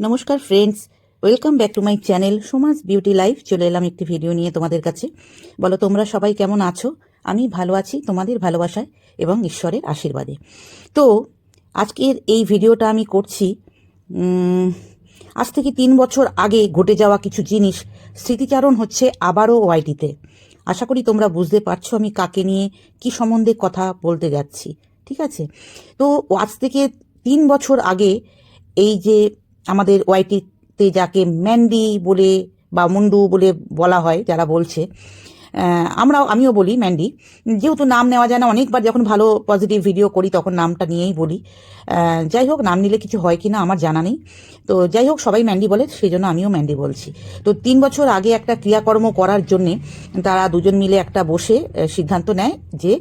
নমস্কার friends welcome back to my channel সমাজ beauty life চলে এলাম একটি ভিডিও নিয়ে তোমাদের কাছে। বলো, তোমরা সবাই কেমন আছো? আমি ভালো আছি, তোমাদের ভালোবাসায় এবং ঈশ্বরের আশীর্বাদে। তো, আজকের এই ভিডিওটা আমি করছি আজ থেকে তিন বছর আগে ঘটে যাওয়া কিছু জিনিস। স্মৃতিচারণ হচ্ছে আবারও ওয়াইটিতে। আশা করি তোমরা বুঝতে পারছ আমি কাকে নিয়ে কি সম্বন্ধে কথা বলতে যাচ্ছি। ঠিক আছে? তো, আজ থেকে তিন বছর আগে এই যে আমাদের ওয়াইটিতে যাকে ম্যান্ডি বলে বা মুন্ডু বলে বলা হয় যারা বলছে আমরাও, আমিও বলি, ম্যান্ডি, যেহেতু নাম নেওয়া যায় না, অনেকবার যখন ভালো পজিটিভ ভিডিও করি, তখন নামটা নিয়েই বলি। যাই হোক, নাম নিলে কিছু হয় কি না আমার জানা নেই। তো যাই হোক, সবাই ম্যান্ডি বলে সেই জন্য আমিও ম্যান্ডি বলছি। তো তিন বছর আগে একটা ক্রিয়াকর্ম করার জন্যে তারা দুজন মিলে একটা বসে সিদ্ধান্ত নেয় যে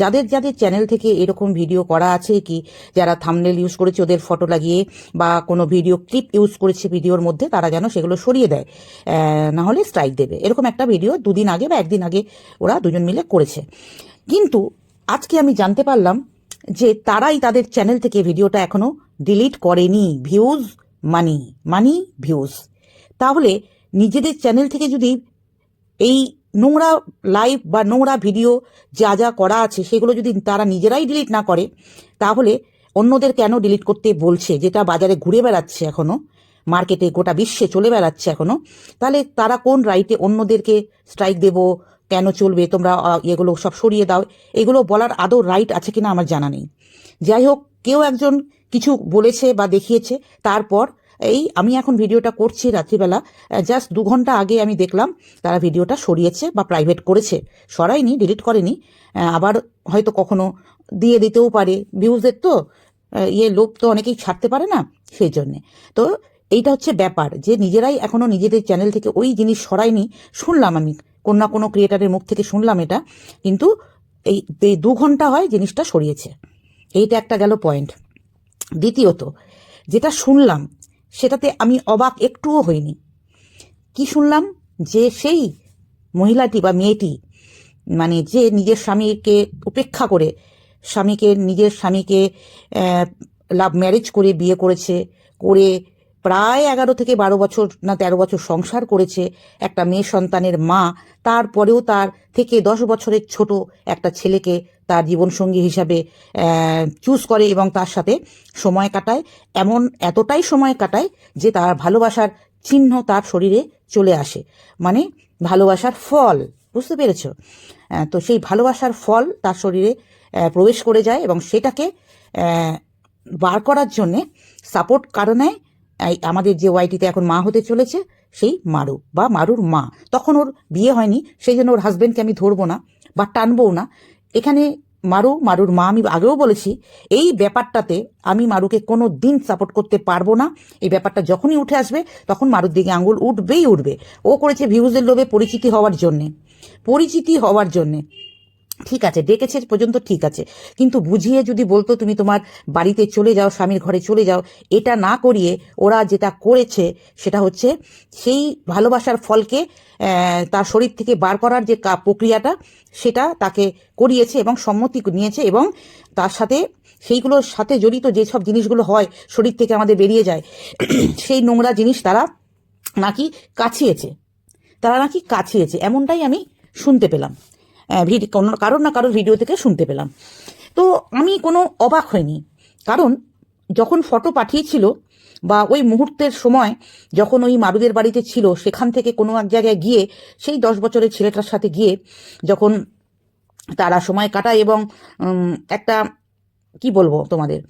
যাদের যাদের চ্যানেল থেকে এরকম ভিডিও করা আছে কি, যারা থামনেল ইউজ করেছে, ওদের ফটো লাগিয়ে বা কোনো ভিডিও ক্লিপ ইউজ করেছে ভিডিওর মধ্যে, তারা যেন সেগুলো সরিয়ে দেয়। না হলে স্ট্রাইক দেবে। এরকম একটা ভিডিও দুদিন আগে বা একদিন আগে ওরা দুজন মিলে করেছে। কিন্তু আজকে আমি জানতে পারলাম যে তারাই তাদের চ্যানেল থেকে ভিডিওটা এখনও ডিলিট করেনি। ভিউজ মানি মানি ভিউজ তাহলে নিজেদের চ্যানেল থেকে যদি এই নোংরা লাইভ বা নোংরা ভিডিও যা যা করা আছে সেগুলো যদি তারা নিজেরাই ডিলিট না করে, তাহলে অন্যদের কেন ডিলিট করতে বলছে? যেটা বাজারে ঘুরে বেড়াচ্ছে এখনও। মার্কেটে গোটা বিশ্বে চলে বেড়াচ্ছে এখনও। তাহলে তারা কোন রাইটে অন্যদেরকে স্ট্রাইক দেব? কেন চলবে? তোমরা এগুলো সব সরিয়ে দাও। এগুলো বলার আদৌ রাইট আছে কিনা আমার জানা নেই। যাই হোক, কেউ একজন কিছু বলেছে বা দেখিয়েছে। তারপর এই আমি এখন ভিডিওটা করছি রাত্রিবেলা। জাস্ট দু ঘণ্টা আগে আমি দেখলাম তারা ভিডিওটা সরিয়েছে বা প্রাইভেট করেছে। সরায়নি ডিলিট করেনি। আবার হয়তো কখনো দিয়ে দিতেও পারে। ভিউজের তো ইয়ে লোভ তো অনেকেই ছাড়তে পারে না সেই জন্যে। তো এইটা হচ্ছে ব্যাপার যে নিজেরাই এখনও নিজেদের চ্যানেল থেকে ওই জিনিস সরায়নি। শুনলাম আমি, কোন না কোনো ক্রিয়েটারের মুখ থেকে শুনলাম এটা, কিন্তু এই দু ঘণ্টা হয় জিনিসটা সরিয়েছে। এইটা একটা গেল পয়েন্ট দ্বিতীয়ত, যেটা শুনলাম, সেটাতে আমি অবাক একটুও হইনি। কি শুনলাম? যে সেই মহিলাটি বা মেয়েটি মানে যে নিজের স্বামীকে উপেক্ষা করে, স্বামীকে, নিজের স্বামীকে লাভ ম্যারেজ করে, বিয়ে করেছে, করে প্রায় এগারো থেকে বারো বছর না তেরো বছর সংসার করেছে একটা মেয়ে সন্তানের মা। তারপরেও তার থেকে দশ বছরের ছোট একটা ছেলেকে তার জীবনসঙ্গী হিসাবে চুজ করে এবং তার সাথে সময় কাটায়। এমন এতটাই সময় কাটায় যে তার ভালোবাসার চিহ্ন তার শরীরে চলে আসে। মানে ভালোবাসার ফল, বুঝতে পেরেছ? তো সেই ভালোবাসার ফল তার শরীরে প্রবেশ করে যায় এবং সেটাকে বার করার জন্যে সাপোর্ট কারণে আমাদের যে ওয়াইটিতে এখন মা হতে চলেছে, সেই মারু বা মারুর মা। তখন ওর বিয়ে হয়নি, সেই জন্য ওর হাজবেন্ডকে আমি ধরবো না বা টানবও না। এখানে মারু, মারুর মা আমি আগেও বলেছি, এই ব্যাপারটাতে আমি মারুকে কোনো দিন সাপোর্ট করতে পারব না। এই ব্যাপারটা যখনই উঠে আসবে, তখন মারুর দিকে আঙুল উঠবেই উঠবে। ও করেছে ভিউজের লোভে পরিচিতি হওয়ার জন্যে। পরিচিতি হওয়ার জন্যে। ঠিক আছে, ডেকেছে পর্যন্ত ঠিক আছে। কিন্তু বুঝিয়ে যদি বলতো তুমি তোমার বাড়িতে চলে যাও, স্বামীর ঘরে চলে যাও, এটা না করিয়ে ওরা যেটা করেছে সেটা হচ্ছে সেই ভালোবাসার ফলকে তার শরীর থেকে বার করার যে প্রক্রিয়াটা সেটা তাকে করিয়েছে এবং সম্মতি নিয়েছে এবং তার সাথে সেইগুলোর সাথে জড়িত যেসব জিনিসগুলো হয়, শরীর থেকে আমাদের বেরিয়ে যায়, সেই নোংরা জিনিস তারা নাকি কাছিয়েছে। তারা নাকি কাছিয়েছে, এমনটাই আমি শুনতে পেলাম। আহ, ভিড কোনো কারোর না কারোর ভিডিও থেকে শুনতে পেলাম। তো আমি কোনো অবাক হইনি। কারণ যখন ফটো পাঠিয়েছিল বা ওই মুহূর্তের সময় যখন ওই মারুদের বাড়িতে ছিল সেখান থেকে কোনো এক জায়গায় গিয়ে সেই দশ বছরের ছেলেটার সাথে গিয়ে যখন তারা সময় কাটায় এবং একটা কি বলব তোমাদের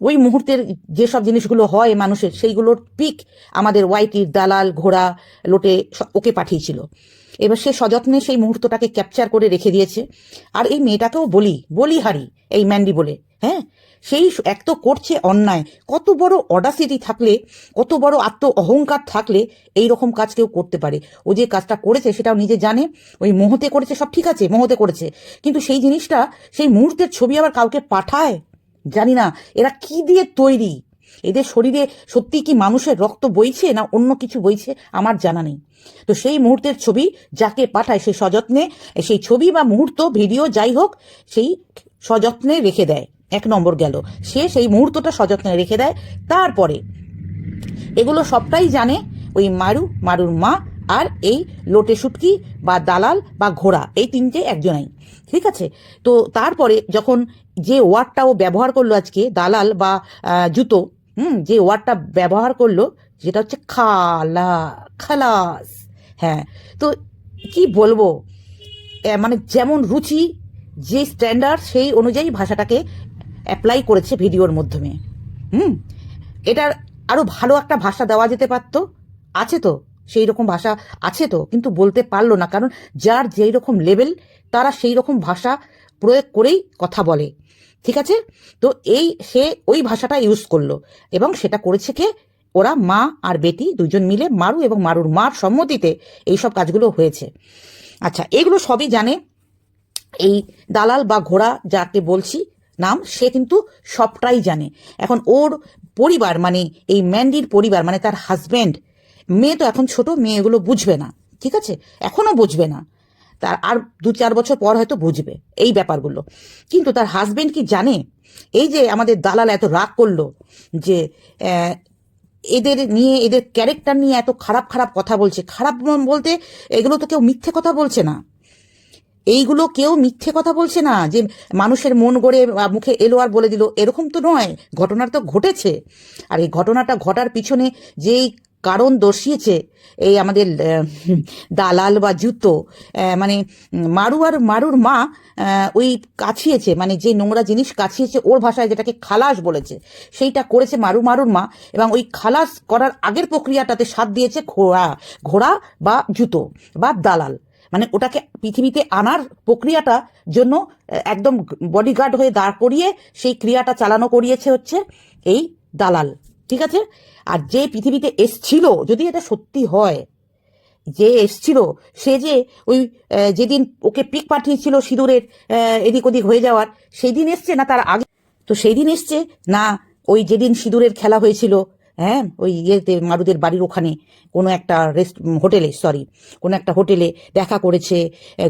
ওই মুহূর্তের যেসব জিনিসগুলো হয় মানুষের সেইগুলোর পিক আমাদের ওয়াইটির দালাল ঘোড়া লোটে ওকে পাঠিয়েছিল। এবার সে সযত্নে সেই মুহূর্তটাকে ক্যাপচার করে রেখে দিয়েছে। আর এই মেয়েটাকেও বলি বলি হারি, এই ম্যান্ডি বলে হ্যাঁ? সেই এক তো করছে অন্যায়, কত বড় অডাসিটি থাকলে, কত বড় আত্ম অহংকার থাকলে এই রকম কাজ কেউ করতে পারে। ও যে কাজটা করেছে সেটাও নিজে জানে, ওই মোহতে করেছে, সব ঠিক আছে, মোহতে করেছে। কিন্তু সেই জিনিসটা, সেই মুহূর্তের ছবি আবার কাউকে পাঠায়? জানি না, এরা কি দিয়ে তৈরি? এদের শরীরে সত্যি কি মানুষের রক্ত বইছে না অন্য কিছু বইছে? আমার জানা নেই। তো সেই মুহূর্তের ছবি যাকে পাঠায় সেই সযত্নে, সেই ছবি বা মুহূর্ত, ভিডিও যাই হোক, সেই সযত্নে রেখে দেয়। এক নম্বর গেল। সে সেই মুহূর্তটা সযত্নে রেখে দেয়। তারপরে এগুলো সবটাই জানে ওই মারু, মারুর মা আর এই লোটে শুটকি বা দালাল বা ঘোড়া, এই তিনটে একজনাই। ঠিক আছে? তো তারপরে যখন যে ওয়ার্ডটা ও ব্যবহার করল আজকে, দালাল বা জুতো হুম, যে ওয়ার্ডটা ব্যবহার করল, যেটা হচ্ছে খালা, খালাস। হ্যাঁ তো কি বলব? মানে যেমন রুচি, যে স্ট্যান্ডার্ড সেই অনুযায়ী ভাষাটাকে অ্যাপ্লাই করেছে ভিডিওর মাধ্যমে। হুম, এটার আরও ভালো একটা ভাষা দেওয়া যেতে পারতো। আছে তো, সেই রকম ভাষা আছে তো, কিন্তু বলতে পারল না। কারণ যার যেই রকম লেভেল তারা সেই রকম ভাষা প্রয়োগ করেই কথা বলে। ঠিক আছে? তো এই সে ওই ভাষাটা ইউজ করল এবং সেটা করেছে কে? ওরা মা আর বেটি দুজন মিলে মারু এবং মারুর মার সম্মতিতে এই সব কাজগুলো হয়েছে। আচ্ছা এগুলো সবই জানে এই দালাল বা ঘোড়া যাকে বলছি নাম, সে কিন্তু সবটাই জানে। এখন ওর পরিবার মানে এই ম্যান্ডির পরিবার মানে তার হাজব্যান্ড মেয়ে তো এখন ছোট, মেয়ে এগুলো বুঝবে না। ঠিক আছে? এখনও বুঝবে না। তার আর দু চার বছর পর হয়তো বুঝবে, এই ব্যাপারগুলো কিন্তু তার হাজবেন্ড কি জানে? এই যে আমাদের দালাল এত রাগ করল যে এদের নিয়ে, এদের ক্যারেক্টার নিয়ে এত খারাপ খারাপ কথা বলছে। খারাপ বলতে এগুলো তো কেউ মিথ্যে কথা বলছে না। এইগুলো কেউ মিথ্যে কথা বলছে না যে মানুষের মন গড়ে মুখে এলো আর বলে দিল। এরকম তো নয়, ঘটনাটা তো ঘটেছে। আর এই ঘটনাটা ঘটার পিছনে যেই কারণ দর্শিয়েছে এই আমাদের দালাল বা জুতো। মানে মারু আর মারুর মা ওই কাছিয়েছে মানে যে নোংরা জিনিস কাছিয়েছে ওর ভাষায় যেটাকে খালাস বলেছে, সেইটা করেছে মারু মারুর মা। এবং ওই খালাস করার আগের প্রক্রিয়াটাতে সাথ দিয়েছে ঘোড়া ঘোড়া বা জুতো বা দালাল। মানে ওটাকে পৃথিবীতে আনার প্রক্রিয়াটা জন্য একদম বডিগার্ড হয়ে দাঁড় করিয়ে সেই ক্রিয়াটা চালানো করিয়েছে হচ্ছে এই দালাল। ঠিক আছে? আর যে পৃথিবীতে এসছিল, যদি এটা সত্যি হয়, যে এসছিল, সে যে ওই যেদিন ওকে পিক পাঠিয়েছিল সিঁদুরের এদিক ওদিক হয়ে যাওয়ার সেই দিন এসছে না তার আগে? তো সেই দিন এসছে না ওই যেদিন সিঁদুরের খেলা হয়েছিল হ্যাঁ? ওই ইয়েতে মারুদের বাড়ির ওখানে কোনো একটা রেস্ট হোটেলে সরি কোনো একটা হোটেলে দেখা করেছে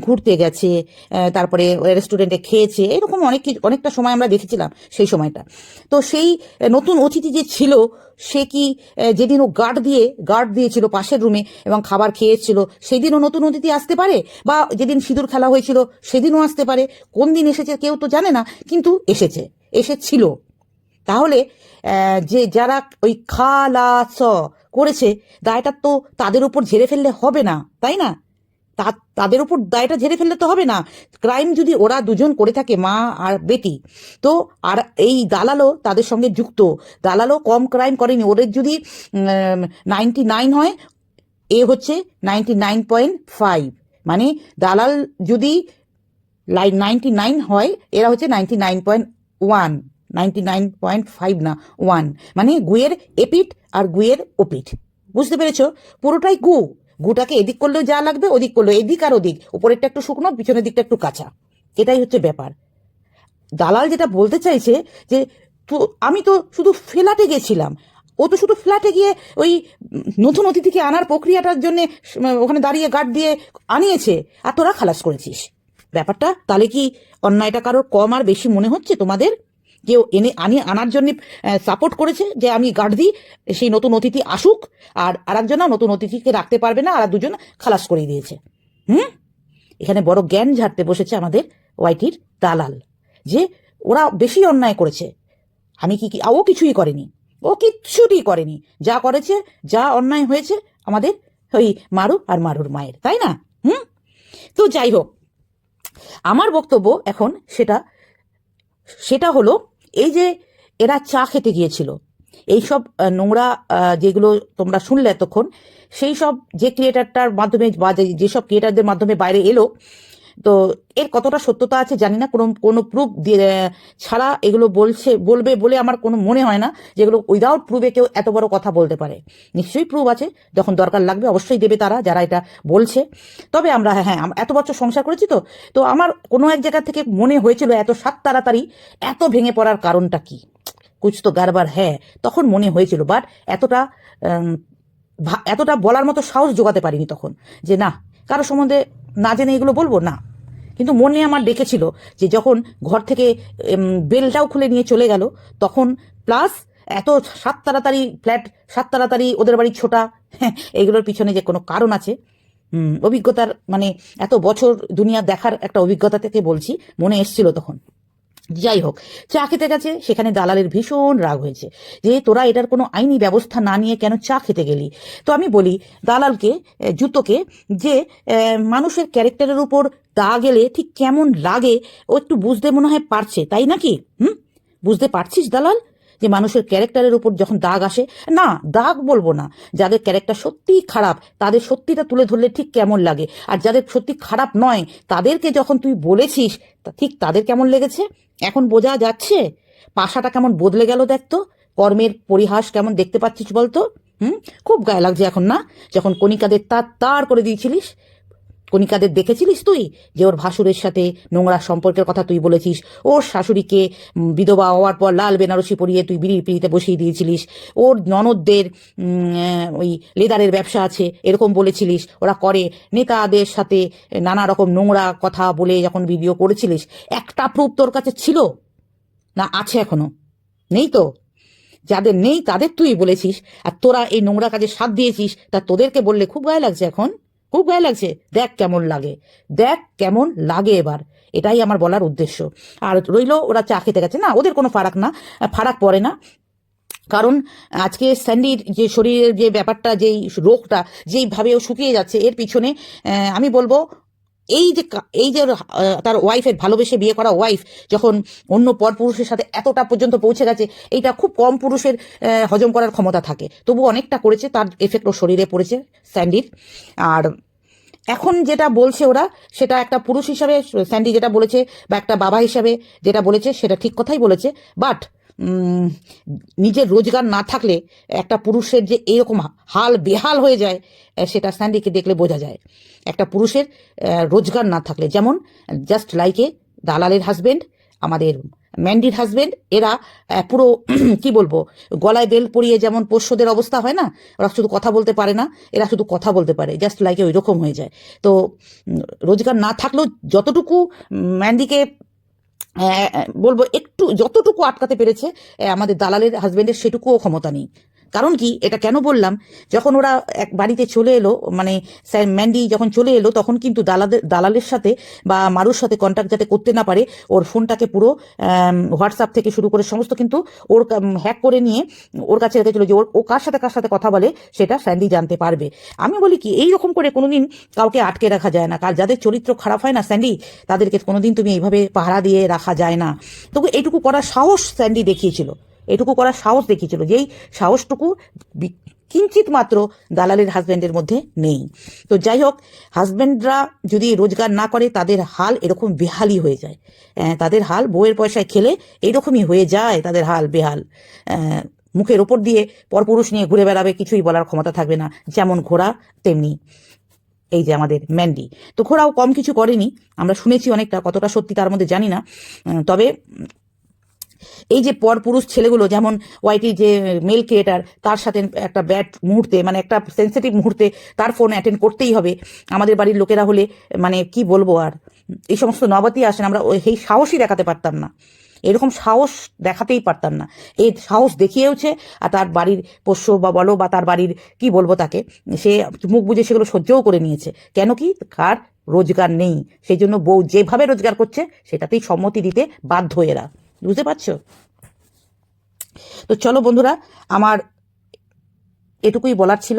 ঘুরতে গেছে তারপরে রেস্টুরেন্টে খেয়েছে, এরকম অনেক অনেকটা সময় আমরা দেখেছিলাম সেই সময়টা। তো সেই নতুন অতিথি যে ছিল, সে কি যেদিন ও গার্ড দিয়ে গার্ড দিয়েছিল পাশের রুমে এবং খাবার খেয়েছিল, সেদিনও নতুন অতিথি আসতে পারে? বা যেদিন সিঁদুর খেলা হয়েছিল, সেদিনও আসতে পারে? কোন দিন এসেছে কেউ তো জানে না, কিন্তু এসেছে, এসেছিল। তাহলে যে যারা ওই খালাস করেছে, দায়টা তো তাদের উপর ঝেড়ে ফেললে হবে না, তাই না? তা- তাদের উপর দায়টা ঝেড়ে ফেললে তো হবে না। ক্রাইম যদি ওরা দুজন করে থাকে, মা আর বেটি, তো আর এই দালালও তাদের সঙ্গে যুক্ত। দালালও কম ক্রাইম করেনি। ওদের যদি নাইনটি নাইন হয়, এ হচ্ছে নাইনটি নাইন পয়েন্ট ফাইভ। মানে দালাল যদি নাইনটি নাইন হয়, এরা হচ্ছে ninety nine point one. Ninety nine point five না ওয়ান মানে গুয়ের এপিট আর গুয়ের ওপিট বুঝতে পেরেছ? পুরোটাই গু। গুটাকে এদিক করলেও যা লাগবে, ওদিক করলেও এদিক আর ওদিক। উপরেরটা একটু শুকনো, পিছনের দিকটা একটু কাঁচা। এটাই হচ্ছে ব্যাপার। দালাল যেটা বলতে চাইছে যে, তো আমি তো শুধু ফ্ল্যাটে গেছিলাম। ও তো শুধু ফ্ল্যাটে গিয়ে ওই নতুন অতিথিকে আনার প্রক্রিয়াটার জন্য ওখানে দাঁড়িয়ে গার্ড দিয়ে আনিয়েছে। আর তোরা খালাস করেছিস। ব্যাপারটা তাহলে কি অন্যায়টা কারোর কম আর বেশি মনে হচ্ছে তোমাদের? কেউ এনে আনিয়ে আনার জন্য সাপোর্ট করেছে যে আমি গার্ড দিই সেই নতুন অতিথি আসুক, আর আরেকজনা নতুন অতিথিকে রাখতে পারবে না আর দুজন খালাস করে দিয়েছে। হুম? এখানে বড় জ্ঞান ঝাড়তে বসেছে আমাদের ওয়াইটির দালাল, যে ওরা বেশি অন্যায় করেছে। আমি কি কি, ও কিছুই করেনি, ও কিচ্ছুটি করেনি। যা করেছে, যা অন্যায় হয়েছে আমাদের ওই মারু আর মারুর মায়ের, তাই না? হুম? তো যাই হোক, আমার বক্তব্য এখন সেটা সেটা হলো এই যে এরা চা খেতে গিয়েছিল, এইসব নোংরা যেগুলো তোমরা শুনলে এতক্ষণ, সেই সব যে ক্রিয়েটারটার মাধ্যমে বা যেসব ক্রিয়েটারদের মাধ্যমে বাইরে এলো তো এর কতটা সত্যতা আছে জানি না কোনো কোনো প্রুফ দিয়ে ছাড়া এগুলো বলছে, বলবে বলে আমার কোনো মনে হয় না যেগুলো উইদাউট প্রুফে কেউ এত বড় কথা বলতে পারে। নিশ্চয়ই প্রুফ আছে, যখন দরকার লাগবে অবশ্যই দেবে তারা যারা এটা বলছে। তবে আমরা হ্যাঁ হ্যাঁ এত বছর সংসার করেছি তো তো আমার কোনো এক জায়গা থেকে মনে হয়েছিল এত সাত তাড়াতাড়ি এত ভেঙে পড়ার কারণটা কি? কুছ তো গারবার হ্যাঁ তখন মনে হয়েছিল বাট এতটা এতটা বলার মতো সাহস জোগাতে পারিনি তখন, যে না কারও সম্বন্ধে না জেনে এগুলো বলব? না। কিন্তু মনে আমার ডেকেছিল যে যখন ঘর থেকে বেলটাও খুলে নিয়ে চলে গেল তখন প্লাস এত সাত তাড়াতাড়ি ফ্ল্যাট সাত তাড়াতাড়ি ওদের বাড়ি ছোটা হ্যাঁ, এইগুলোর পিছনে যে কোনো কারণ আছে অভিজ্ঞতার মানে এত বছর দুনিয়া দেখার একটা অভিজ্ঞতা থেকে বলছি মনে এসছিল তখন। যাই হোক, চা খেতে গেছে, সেখানে দালালের ভীষণ রাগ হয়েছে যে তোরা এটার কোনো আইনি ব্যবস্থা না নিয়ে কেন চা খেতে গেলি? তো আমি বলি, দালালকে জুতোকে, যে মানুষের ক্যারেক্টারের উপর দাগ গেলে ঠিক কেমন লাগে ও একটু বুঝতে মনে হয় পারছে, তাই নাকি? হুম? বুঝতে পারছিস দালাল? যে মানুষের ক্যারেক্টারের উপর যখন দাগ আসে, না, দাগ বলব না, যাদের ক্যারেক্টার সত্যিই খারাপ, তাদের সত্যিটা তুলে ধরলে ঠিক কেমন লাগে, আর যাদের সত্যি খারাপ নয়, তাদেরকে যখন তুই বলেছিস ঠিক তাদের কেমন লেগেছে? এখন বোঝা যাচ্ছে পাশাটা কেমন বদলে গেল দেখতো কর্মের পরিহাস কেমন দেখতে পাচ্ছিস বলতো? হুম? খুব গায়ে লাগছে এখন না? যখন কণিকাদের তার তার করে দিয়েছিলিস কণিকাদের দেখেছিলিস তুই? যে ওর ভাসুরের সাথে নোংরা সম্পর্কের কথা তুই বলেছিস। ওর শাশুড়িকে বিধবা হওয়ার পর লাল বেনারসি পরিয়ে তুই বিড়ির পিড়িতে বসিয়ে দিয়েছিলিস। ওর ননদদের ওই লেদারের ব্যবসা আছে, এরকম বলেছিলিস। ওরা করে। নেতাদের সাথে নানা রকম নোংরা কথা বলে যখন ভিডিও করেছিলিস, একটা প্রুফ তোর কাছে ছিল? না, আছে এখনও। নেই তো? যাদের নেই তাদের তুই বলেছিস। আর তোরা এই নোংরা কাজে সাথ দিয়েছিস, তা তোদেরকে বললে খুব গায়ে লাগছে এখন? খুব গায়ে লাগছে। দেখ কেমন লাগে। দেখ কেমন লাগে এবার। এটাই আমার বলার উদ্দেশ্য। আর রইল, ওরা চা খেতে গেছে। না, ওদের কোনো ফারাক না। ফারাক পড়ে না। কারণ আজকে স্যান্ডির যে শরীরের যে ব্যাপারটা, যেই রোগটা, যেইভাবে ও শুকিয়ে যাচ্ছে, এর পিছনে আমি বলব এই যে এই যে তার ওয়াইফের ভালোবেসে বিয়ে করা ওয়াইফ যখন অন্য পর পুরুষের সাথে এতটা পর্যন্ত পৌঁছে গেছে, এইটা খুব কম পুরুষের হজম করার ক্ষমতা থাকে। তবু অনেকটা করেছে, তার এফেক্ট ওর শরীরে পড়েছে স্যান্ডির আর এখন যেটা বলছে ওরা, সেটা একটা পুরুষ হিসাবে, স্যান্ডি যেটা বলেছে বা একটা বাবা হিসাবে যেটা বলেছে, সেটা ঠিক কথাই বলেছে। বাট নিজের রোজগার না থাকলে একটা পুরুষের যে এরকম হাল বেহাল হয়ে যায় সেটা স্যান্ডিকে দেখলে বোঝা যায়। একটা পুরুষের রোজগার না থাকলে, যেমন জাস্ট লাইকে দালালের হাজবেন্ড আমাদের ম্যান্ডির হাজবেন্ড এরা পুরো, কি বলব, গলায় বেল পরিয়ে যেমন পোষ্যদের অবস্থা হয় না, ওরা শুধু কথা বলতে পারে না, এরা শুধু কথা বলতে পারে জাস্ট লাইকে ওই রকম হয়ে যায়। তো রোজগার না থাকলেও যতটুকু ম্যান্ডিকে বলব একটু যতটুকু আটকাতে পেরেছে আমাদের দালালের হাজবেন্ডের সেটুকুও ক্ষমতা নেই। কারণ কি? এটা কেন বললাম? যখন ওরা এক বাড়িতে চলে এলো মানে স্যার ম্যান্ডি যখন চলে এলো, তখন কিন্তু দালালের দালালের সাথে বা মারুর সাথে কন্ট্যাক্ট যাতে করতে না পারে, ওর ফোনটাকে পুরো হোয়াটসঅ্যাপ থেকে শুরু করে সমস্ত কিন্তু ওর হ্যাক করে নিয়ে ওর কাছে রেখেছিল যে ওর, ও কার সাথে কার সাথে কথা বলে সেটা স্যান্ডি জানতে পারবে। আমি বলি কি, এই রকম করে কোনোদিন কাউকে আটকে রাখা যায় না। কার, যাদের চরিত্র খারাপ হয় না স্যান্ডি, তাদেরকে কোনোদিন তুমি এইভাবে পাহারা দিয়ে রাখা যায় না। তবু এইটুকু করার সাহস স্যান্ডি দেখিয়েছিল। এটুকু করার সাহস দেখিয়েছিল, যেই সাহসটুকু কিঞ্চিত মাত্র দালালের হাজব্যান্ডের মধ্যে নেই। তো যাই হোক হাজব্যান্ডরা যদি রোজগার না করে, তাদের হাল এরকম বেহালই হয়ে যায়। তাদের হাল বউয়ের পয়সায় খেলে এইরকমই হয়ে যায় তাদের হাল বেহাল। মুখের ওপর দিয়ে পরপুরুষ নিয়ে ঘুরে বেড়াবে, কিছুই বলার ক্ষমতা থাকবে না, যেমন ঘোড়া তেমনি। এই যে আমাদের ম্যান্ডি তো ঘোড়াও কম কিছু করেনি, আমরা শুনেছি অনেকটা, কতটা সত্যি তার মধ্যে জানি না। তবে এই যে পরপুরুষ ছেলেগুলো, যেমন ওয়াইটি যে মেল ক্রিয়েটার তার সাথে একটা ব্যাড মুহূর্তে মানে একটা সেন্সিটিভ মুহূর্তে তার ফোন অ্যাটেন্ড করতেই হবে। আমাদের বাড়ির লোকেরা হলে মানে কি বলব আর? এই সমস্ত নবাতি আসেন, আমরা সেই সাহসই দেখাতে পারতাম না। এরকম সাহস দেখাতেই পারতাম না। এই সাহস দেখিয়েওছে, আর তার বাড়ির পোষ্য বা বলো, বা তার বাড়ির কি বলব তাকে, সে মুখ বুঝে সেগুলো সহ্যও করে নিয়েছে। কেন কি? কার রোজগার নেই। সেই জন্য বউ যেভাবে রোজগার করছে, সেটাতেই সম্মতি দিতে বাধ্য এরা। বুঝতে পারছ? তো চলো বন্ধুরা, আমার এটুকুই বলার ছিল।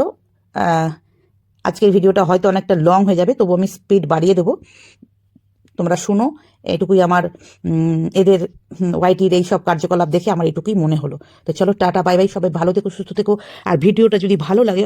আজকের ভিডিওটা হয়তো অনেকটা লং হয়ে যাবে তবু আমি স্পিড বাড়িয়ে দেবো। তোমরা শুনো, এটুকুই আমার এদের ওয়াইটির এই সব কার্যকলাপ দেখে আমার এটুকুই মনে হলো। তো চলো, টাটা বাই বাই সবাই ভালো থেকো, সুস্থ থেকো। আর ভিডিওটা যদি ভালো লাগে